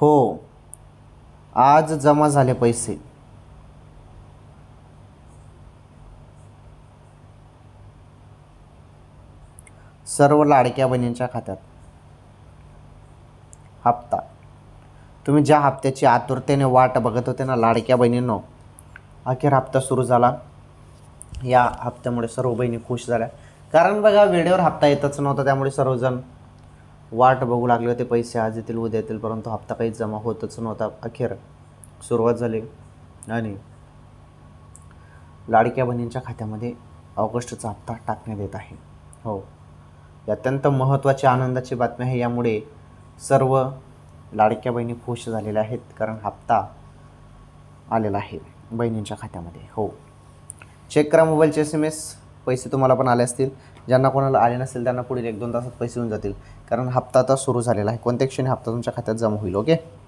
हो. आज जमा झाले पैसे. सर्व लाडक्या बहिणींच्या खात्यात. हप्ता. तुम्ही ज्या हप्त्याची आतुरतेने वाट बघत होते ना लाडक्या बहिणींनो अखेर हप्ता सुरू झाला. या हप्त्यामुळे सर्व बहिणी खुश झाल्या. कारण बघा वेळेवर हप्ता येतच नव्हता त्यामुळे सर्वजण वाट बघू लागले होते पैसे आज येतील उद्या येतील परंतु हप्ता काहीच जमा होतच नव्हता. अखेर सुरुवात झाली आणि लाडक्या बहिणींच्या खात्यामध्ये ऑगस्टचा हप्ता टाकण्यात येत आहे. हो. ही अत्यंत महत्त्वाची आनंदाची बातमी आहे. यामुळे सर्व लाडक्या बहिणी खुश झालेल्या आहेत कारण हप्ता आलेला आहे बहिणींच्या खात्यामध्ये. हो. चेक करा मोबाईलचे एस एम एस पैसे तुम्हाला पण आले असतील. ज्यांना कोणाला आले नसेल त्यांना पुढील एक दोन तासात पैसे येऊन जातील. कारण हप्ता आता सुरू झालेला आहे. कोणत्या क्षणी हप्ता तुमच्या खात्यात जमा होईल ओके?